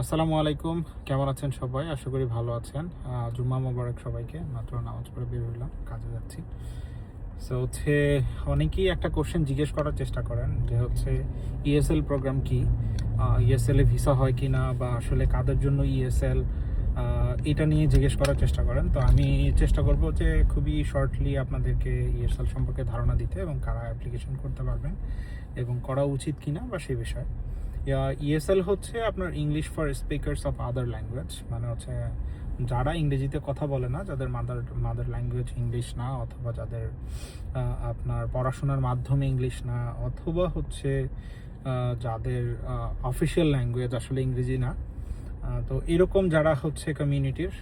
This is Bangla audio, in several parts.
আসসালামু আলাইকুম। কেমন আছেন সবাই? আশা করি ভালো আছেন। জুম্মা মোবারক সবাইকে। মাত্র নামাজ পড়ে বের হলাম কাজে যাচ্ছি। সো হচ্ছে অনেকেই একটা কোশ্চেন জিজ্ঞেস করার চেষ্টা করেন যে হচ্ছে ইএসএল প্রোগ্রাম কি? ইএসএল এ ভিসা হয় কি না বা আসলে কাদের জন্য ইএসএল এটা নিয়ে জিজ্ঞেস করার চেষ্টা করেন। তো আমি চেষ্টা করব যে খুবই শর্টলি আপনাদেরকে ইএসএল সম্পর্কে ধারণা দিতে এবং কারা অ্যাপ্লিকেশন করতে পারবেন এবং করা উচিত কিনা বা সেই বিষয়ে। ইএসএল হচ্ছে আপনার English for speakers of other language মানে হচ্ছে যারা ইংরেজিতে কথা বলে না, যাদের মাদার মাদার ল্যাঙ্গুয়েজ ইংলিশ না, অথবা যাদের আপনার পড়াশোনার মাধ্যমে ইংলিশ না, অথবা হচ্ছে যাদের অফিসিয়াল ল্যাঙ্গুয়েজ আসলে ইংরেজি না তো এরকম যারা হচ্ছে কমিউনিটির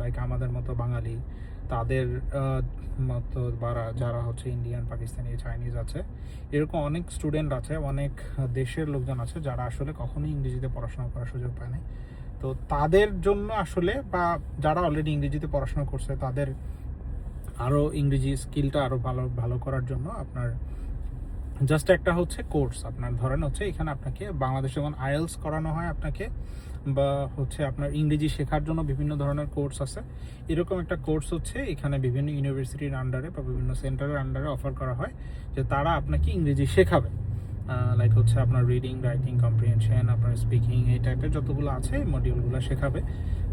লাইক আমাদের মতো বাঙালি তাদের মতো বারা যারা হচ্ছে ইন্ডিয়ান পাকিস্তানি চাইনিজ আছে, এরকম অনেক স্টুডেন্ট আছে, অনেক দেশের লোকজন আছে যারা আসলে কখনোই ইংরেজিতে পড়াশোনা করার সুযোগ পায় না তো তাদের জন্য আসলে বা যারা অলরেডি ইংরেজিতে পড়াশোনা করছে, তাদের আরও ইংরেজি স্কিলটা আরও ভালো ভালো করার জন্য আপনার জাস্ট একটা হচ্ছে কোর্স আপনার ধরেন হচ্ছে এখানে আপনাকে বাংলাদেশে যেমন আইএলস করানো হয় আপনাকে, বা হচ্ছে আপনার ইংরেজি শেখার জন্য বিভিন্ন ধরনের কোর্স আছে। এরকম একটা কোর্স হচ্ছে এখানে বিভিন্ন ইউনিভার্সিটির আন্ডারে বা বিভিন্ন সেন্টারের আন্ডারে অফার করা হয় যে তারা আপনাকে ইংরেজি শেখাবে। লাইক হচ্ছে আপনার রিডিং রাইটিং কম্প্রিহেনশন আপনার স্পিকিং এই টাইপের যতগুলো আছে মডিউলগুলো শেখাবে।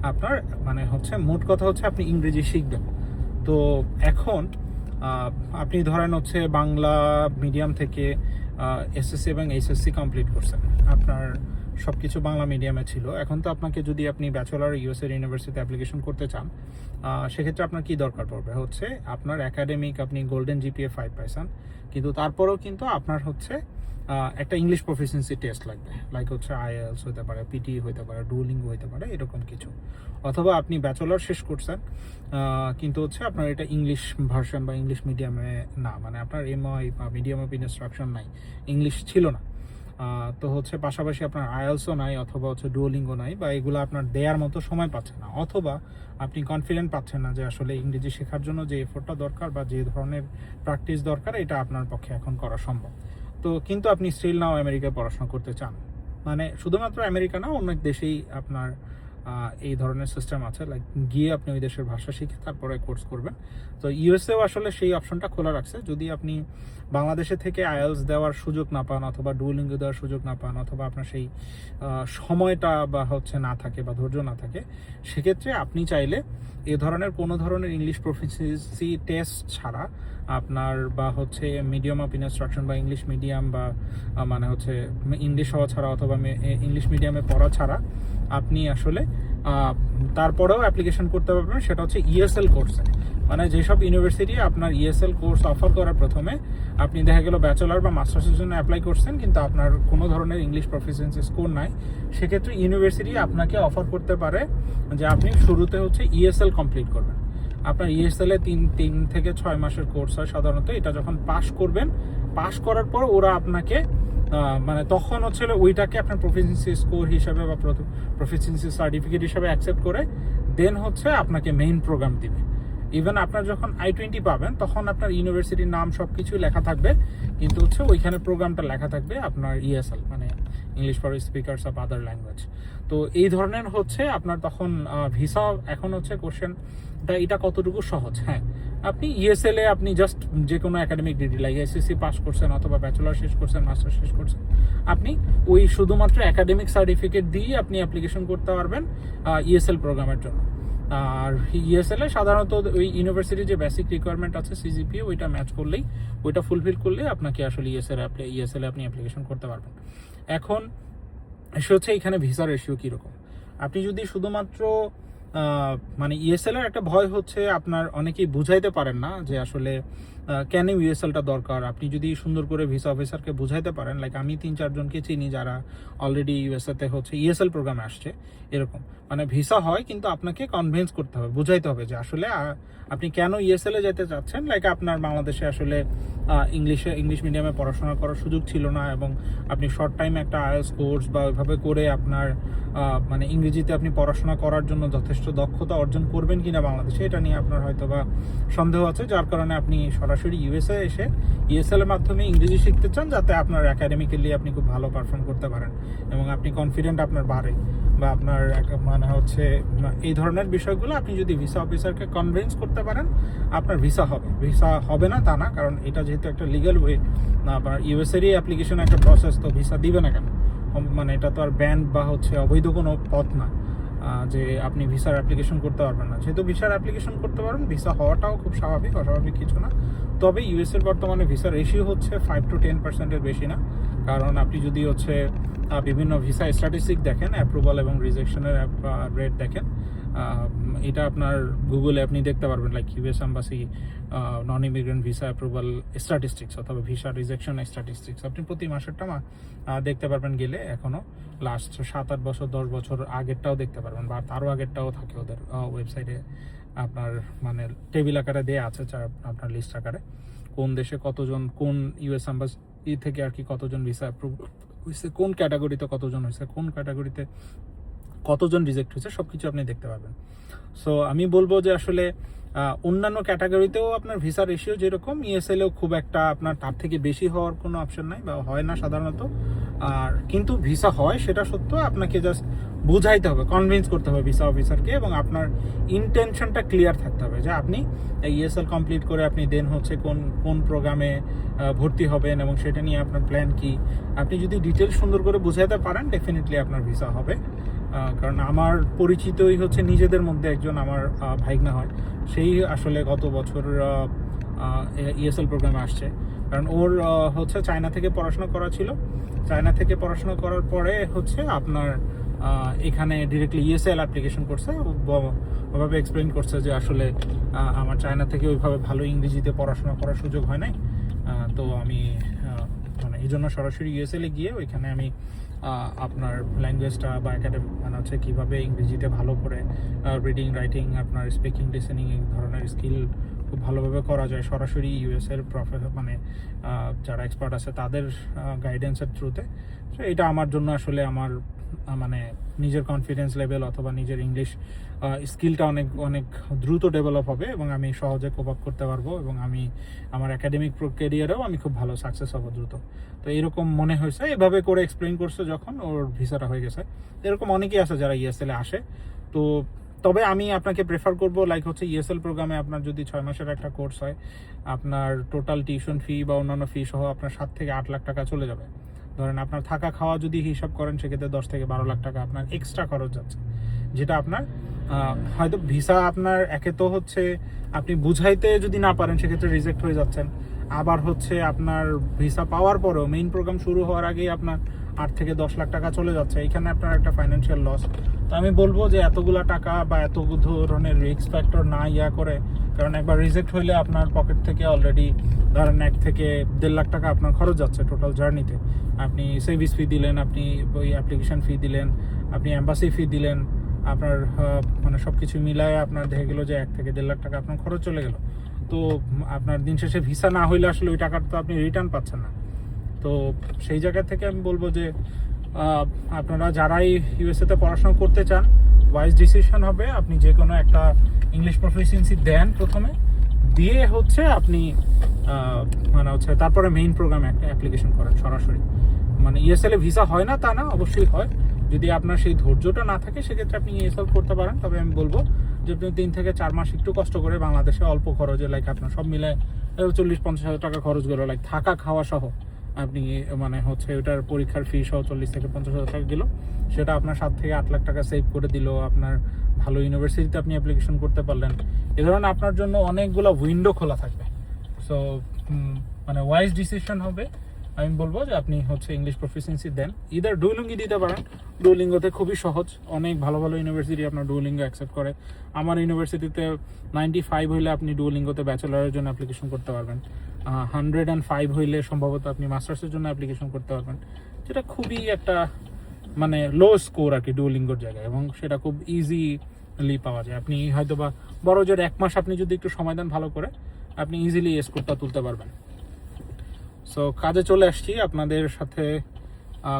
আপনার মানে হচ্ছে মোট কথা হচ্ছে আপনি ইংরেজি শিখবেন। তো এখন আপনি ধরেন হচ্ছে বাংলা মিডিয়াম থেকে এসএসসি এবং এইচএসসি কমপ্লিট করছেন। আপনার সব কিছু বাংলা মিডিয়ামে ছিল। এখন তো আপনাকে যদি আপনি ব্যাচেলার ইউএসএর ইউনিভার্সিটিতে অ্যাপ্লিকেশন করতে চান সেক্ষেত্রে আপনার কি দরকার পড়বে? হচ্ছে আপনার একাডেমিক আপনি গোল্ডেন জিপিএ ফাইভ পাইছেন, কিন্তু তারপরেও কিন্তু আপনার হচ্ছে একটা ইংলিশ প্রফিসিয়েন্সি টেস্ট লাগবে। লাইক হচ্ছে আইএলস হতে পারে পিটি হতে পারে ডুলিঙ্গ হতে পারে, এরকম কিছু। অথবা আপনি ব্যাচেলর শেষ করছেন কিন্তু হচ্ছে আপনার এটা ইংলিশ ভার্সন বা ইংলিশ মিডিয়ামে না। মানে আপনার এমআই বা মিডিয়াম অফ ইনস্ট্রাকশন নাই। ইংলিশ ছিল না। তো হচ্ছে পাশাপাশি আপনার আইএলসও নাই, অথবা হচ্ছে ডুওলিঙ্গও নাই, বা এগুলো আপনার দেওয়ার মতো সময় পাচ্ছে না। অথবা আপনি কনফিডেন্ট পাচ্ছেন না যে আসলে ইংরেজি শেখার জন্য যে এফোর্টটা দরকার বা যে ধরনের প্র্যাকটিস দরকার, এটা আপনার পক্ষে এখন করা সম্ভব। তো কিন্তু আপনি স্টিল নাও আমেরিকায় পড়াশোনা করতে চান। মানে শুধুমাত্র আমেরিকা না অনেক দেশেই আপনার এই ধরনের সিস্টেম আছে। লাইক গিয়ে আপনি ওই দেশের ভাষা শিখে তারপরে কোর্স করবেন। তো ইউএসএও আসলে সেই অপশনটা খোলা রাখছে। যদি আপনি বাংলাদেশে থেকে আইএলস দেওয়ার সুযোগ না পান, অথবা ডুলিঙ্গ দেওয়ার সুযোগ না পান, অথবা আপনার সেই সময়টা বা হচ্ছে না থাকে বা ধৈর্য না থাকে, সেক্ষেত্রে আপনি চাইলে এ ধরনের কোনো ধরনের ইংলিশ প্রফিসিয়েন্সি টেস্ট ছাড়া আপনার বা হচ্ছে মিডিয়াম অফ ইনস্ট্রাকশন বা ইংলিশ মিডিয়াম বা মানে হচ্ছে ইংলিশ হওয়া ছাড়া অথবা ইংলিশ মিডিয়ামে পড়া ছাড়া আপনি আসলে তারপরেও অ্যাপ্লিকেশন করতে পারবেন, সেটা হচ্ছে ইএসএল কোর্সে মানে যেসব ইউনিভার্সিটি আপনার ইএসএল কোর্স অফার করার প্রথমে, আপনি দেখা গেল ব্যাচেলার বা মাস্টার্সের জন্য অ্যাপ্লাই করছেন, কিন্তু আপনার কোনো ধরনের ইংলিশ প্রফিসিয়েন্সি স্কোর নাই। সেক্ষেত্রে ইউনিভার্সিটি আপনাকে অফার করতে পারে যে আপনি শুরুতে হচ্ছে ইএসএল কমপ্লিট করবেন। আপনার ইএসএল এ তিন তিন থেকে ছয় মাসের কোর্স হয় সাধারণত, এটা যখন পাশ করবেন পাশ করার পর ওরা আপনাকে মানে তখন হচ্ছে ওইটাকে আপনার প্রফিসিয়েন্সি স্কোর হিসাবে বা প্রফিসিয়েন্সি সার্টিফিকেট হিসাবে অ্যাকসেপ্ট করে দেন হচ্ছে আপনাকে মেইন প্রোগ্রাম দিবে। ইভেন আপনার যখন আই টোয়েন্টি পাবেন, তখন আপনার ইউনিভার্সিটির নাম সব কিছুই লেখা থাকবে, কিন্তু হচ্ছে ওইখানে প্রোগ্রামটা লেখা থাকবে আপনার ইএসএল মানে English for speakers of other language তো এই ধরনের হচ্ছে আপনার তখন ভিসা এখন হচ্ছে কোশ্চেনটা এটা কতটুকু সহজ? হ্যাঁ আপনি ইএসএল এ আপনি জাস্ট যে কোনো academic degree like SSC pass করছেন অথবা ব্যাচেলর শেষ করছেন মাস্টার শেষ করছেন, আপনি ওই শুধুমাত্র একাডেমিক সার্টিফিকেট দিয়ে আপনি অ্যাপ্লিকেশন করতে পারবেন ইএসএল প্রোগ্রামের জন্য। আর ইএসএল এ সাধারণত ওই ইউনিভার্সিটির যে বেসিক রিকোয়ারমেন্ট আছে সিজিপি ওইটা ম্যাচ করলেই, ওইটা ফুলফিল করলে আপনাকে আসলে ইএসএল ইএসএল এ আপনি অ্যাপ্লিকেশন করতে পারবেন। এখন এসে হচ্ছে এখানে ভিসার রেশিও কীরকম? আপনি যদি শুধুমাত্র মানে ইএসএল এর একটা ভয় হচ্ছে আপনার অনেকেই বুঝাইতে পারেন না যে আসলে কেন ইউএসএলটা দরকার? আপনি যদি সুন্দর করে ভিসা অফিসারকে বুঝাইতে পারেন লাইক আমি তিন, চারজনকে চিনি যারা অলরেডি ইউএসএতে হচ্ছে ইএসএল প্রোগ্রামে আসছে, এরকম। মানে ভিসা হয়, কিন্তু আপনাকে কনভিন্স করতে হবে, বুঝাইতে হবে যে আসলে আপনি কেন ইএসএল যেতে চাচ্ছেন? লাইক আপনার বাংলাদেশে আসলে ইংলিশে ইংলিশ মিডিয়ামে পড়াশোনা করার সুযোগ ছিল না এবং আপনি শর্ট টাইম একটা আইএলস কোর্স বা ওইভাবে করে আপনার মানে ইংরেজিতে আপনি পড়াশোনা করার জন্য যথেষ্ট দক্ষতা অর্জন করবেন কিনা বাংলাদেশে, এটা নিয়ে আপনার হয়তো বা সন্দেহ আছে, যার কারণে আপনি সরাসরি সরাসরি ইউএসএ এসে ইএসএল এর মাধ্যমে ইংরেজি শিখতে চান, যাতে আপনার একাডেমিক্যালি আপনি খুব ভালো পারফর্ম করতে পারেন এবং আপনি কনফিডেন্ট আপনার বাড়ে বা আপনার মানে হচ্ছে এই ধরনের বিষয়গুলো আপনি যদি ভিসা অফিসারকে কনভিন্স করতে পারেন, আপনার ভিসা হবে। ভিসা হবে না তা না, কারণ এটা যেহেতু একটা লিগাল ওয়ে না আপনার ইউএসএরই অ্যাপ্লিকেশন একটা প্রসেস তো ভিসা দিবে না কেন? মানে এটা তো আর ব্যান্ড বা হচ্ছে অবৈধ কোনো পথ না যে আপনি ভিসার অ্যাপ্লিকেশন করতে পারবেন না। যেহেতু ভিসার অ্যাপ্লিকেশন করতে পারবেন ভিসা হওয়াটাও খুব স্বাভাবিক, অস্বাভাবিক কিছু না। তবে ইউএস এর বর্তমানে ভিসা রেশিও হচ্ছে ফাইভ টু টেন পার্সেন্টের বেশি না। কারণ আপনি যদি হচ্ছে বিভিন্ন ভিসা স্ট্যাটিস্টিক দেখেন অ্যাপ্রুভাল এবং রিজেকশনের রেট দেখেন এটা আপনার গুগলে আপনি দেখতে পারবেন like US embassy non immigrant visa approval statistics অথবা ভিসা রিজেকশন স্ট্যাটিস্টিক্স আপনি প্রতি মাসেরটা দেখতে পারবেন গেলে এখনও লাস্ট সাত আট বছর, দশ বছর আগেরটাও দেখতে পারবেন, বা তারও আগেরটাও থাকে ওদের ওয়েবসাইটে আপনার মানে টেবিল আকারে দেয়া আছে আপনার লিস্ট আকারে। কোন দেশে কতজন, কোন ইউএস অ্যাম্বাসি থেকে আর কি কতজন ভিসা অ্যাপ্রুভ হয়েছে, কোন ক্যাটাগরিতে কতজন হয়েছে, কোন ক্যাটাগরিতে কতজন রিজেক্ট হয়েছে সব কিছু আপনি দেখতে পাবেন সো আমি বলব যে আসলে অন্যান্য ক্যাটাগরিতেও আপনার ভিসা রেশিও যেরকম ইএসএলেও খুব একটা আপনার তার থেকে বেশি হওয়ার কোনো অপশন নাই বা হয় না সাধারণত। আর কিন্তু ভিসা হয়, সেটা সত্য আপনাকে জাস্ট বুঝাইতে হবে কনভিন্স করতে হবে ভিসা অফিসারকে এবং আপনার ইন্টেনশনটা ক্লিয়ার থাকতে হবে যে আপনি ইএসএল কমপ্লিট করে আপনি দেন হচ্ছে কোন কোন প্রোগ্রামে ভর্তি হবেন এবং সেটা নিয়ে আপনার প্ল্যান কি। আপনি যদি ডিটেলস সুন্দর করে বুঝাইতে পারেন ডেফিনেটলি আপনার ভিসা হবে। কারণ আমার পরিচিতই হচ্ছে নিজেদের মধ্যে একজন আমার ভাইগনা হয়। সেই আসলে গত বছর ইএসএল প্রোগ্রামে আসছে। কারণ ওর হচ্ছে চায়না থেকে পড়াশোনা করা ছিল। চায়না থেকে পড়াশোনা করার পরে হচ্ছে আপনার এখানে ডিরেক্টলি ইএসএল অ্যাপ্লিকেশন করছে। ওভাবে এক্সপ্লেন করছে যে আসলে আমার চায়না থেকে ওইভাবে ভালো ইংরেজিতে পড়াশোনা করার সুযোগ হয় নাই। তো আমি মানে এই জন্য সরাসরি ইউএসএল এ গিয়ে ওইখানে আমি আপনার ল্যাঙ্গুয়েজটা বা একাডেমি মানে হচ্ছে কীভাবে ইংরেজিতে ভালো করে রিডিং রাইটিং আপনার স্পিকিং লিসেনিং এই ধরনের স্কিল খুব ভালোভাবে করা যায়। সরাসরি ইউএসের প্রফেসর মানে যারা এক্সপার্ট আছে তাদের গাইডেন্সের থ্রুতে তো। এটা আমার জন্য আসলে আমার মানে নিজের কনফিডেন্স লেভেল অথবা নিজের ইংলিশ স্কিলটা অনেক অনেক দ্রুত ডেভেলপ হবে এবং আমি সহজে কোপ আপ করতে পারব এবং আমি আমার একাডেমিক ক্যারিয়ারেও আমি খুব ভালো সাকসেস হব দ্রুত। তো এরকম মনে হয়েছে। এভাবে করে এক্সপ্লেন করছে যখন ওর ভিসাটা হয়ে গেছে। এরকম অনেকেই আছে যারা ইএসএল এ আসে। তো তবে আমি আপনাকে প্রেফার করব লাইক হচ্ছে ইএসএল প্রোগ্রামে আপনার যদি ছয় মাসের একটা কোর্স হয়, আপনার টোটাল টিউশন ফি বা অন্যান্য ফি সহ আপনার সাত থেকে আট লাখ টাকা চলে যাবে। ধরেন আপনার থাকা খাওয়া যদি হিসাব করেন, সেক্ষেত্রে দশ থেকে বারো লাখ টাকা আপনার এক্সট্রা খরচ যাচ্ছে। যেটা আপনার হয়তো ভিসা আপনার একে তো হচ্ছে আপনি বুঝাইতে যদি না পারেন সেক্ষেত্রে রিজেক্ট হয়ে যাচ্ছেন। আবার হচ্ছে আপনার ভিসা পাওয়ার পরেও মেইন প্রোগ্রাম শুরু হওয়ার আগেই আপনার আট থেকে দশ লাখ টাকা চলে যাচ্ছে। এখানে আপনার একটা ফাইন্যান্সিয়াল লস তো আমি বলব যে এতগুলা টাকা বা এত ধরনের রিস্ক ফ্যাক্টর না ইয়া করে, কারণ একবার রিজেক্ট হইলে আপনার পকেট থেকে অলরেডি ধরেন এক থেকে দেড় লাখ টাকা আপনার খরচ যাচ্ছে টোটাল জার্নিতে আপনি সার্ভিস ফি দিলেন, আপনি ওই অ্যাপ্লিকেশন ফি দিলেন, আপনি অ্যাম্বাসি ফি দিলেন আপনার মানে সব কিছু মিলায় আপনার দেখে গেলো যে এক থেকে দেড় লাখ টাকা আপনার খরচ চলে গেল। তো আপনার দিন শেষে ভিসা না হইলে আসলে ওই টাকাটা তো আপনি রিটার্ন পাচ্ছেন না। তো সেই জায়গা থেকে আমি বলব যে আপনারা যারাই ইউএসএতে পড়াশোনা করতে চান ওয়াইজ ডিসিশন হবে। আপনি যে কোনো একটা ইংলিশ প্রফিসিয়েন্সি দেন প্রথমে। দিয়ে হচ্ছে আপনি মানে হচ্ছে তারপরে মেইন প্রোগ্রাম অ্যাপ্লিকেশন করেন সরাসরি। মানে ইএসএল এ ভিসা হয় না তা না, অবশ্যই হয়। যদি আপনার সেই ধৈর্যটা না থাকে, সেক্ষেত্রে আপনি ইএসএল করতে পারেন। তবে আমি বলব যে, আপনি তিন থেকে চার মাস একটু কষ্ট করে বাংলাদেশে অল্প খরচে লাইক আপনার সব মিলে চল্লিশ পঞ্চাশ হাজার টাকা খরচ গেলো লাইক থাকা খাওয়া সহ, আপনি মানে হচ্ছে ওটার পরীক্ষার ফি সহ চল্লিশ থেকে পঞ্চাশ হাজার টাকা গেল। সেটা আপনার সাত থেকে আট লাখ টাকা সেভ করে দিল, আপনার ভালো ইউনিভার্সিটিতে আপনি অ্যাপ্লিকেশন করতে পারলেন। এ ধরনের আপনার জন্য অনেকগুলো উইন্ডো খোলা থাকবে। সো মানে ওয়াইজ ডিসিশন হবে। আমি বলব যে আপনি হচ্ছে ইংলিশ প্রফিসিয়েন্সি দেন। ইদার ডুলিঙ্গি দিতে পারেন। ডুলিঙ্গোতে খুবই সহজ। অনেক ভালো ভালো ইউনিভার্সিটি আপনার ডুলিঙ্গো অ্যাকসেপ্ট করে। আমার ইউনিভার্সিটিতে নাইনটি ফাইভ হইলে আপনি ডুলিঙ্গোতে ব্যাচেলারের জন্য অ্যাপ্লিকেশন করতে পারবেন। হান্ড্রেড অ্যান্ড ফাইভ হইলে সম্ভবত আপনি মাস্টার্সের জন্য অ্যাপ্লিকেশন করতে পারবেন। যেটা খুবই একটা মানে লো স্কোর আর কি ডুলিঙ্গোর জায়গায়। এবং সেটা খুব ইজিলি পাওয়া যায়। আপনি হয়তো বা বড় জোর এক মাস আপনি যদি একটু সময় দেন ভালো করে, আপনি ইজিলি স্কোরটা তুলতে পারবেন। সো কাজে চলে আসছি, আপনাদের সাথে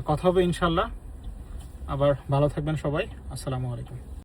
কথা হবে ইনশাল্লাহ। আবার ভালো থাকবেন সবাই। আসসালামু আলাইকুম।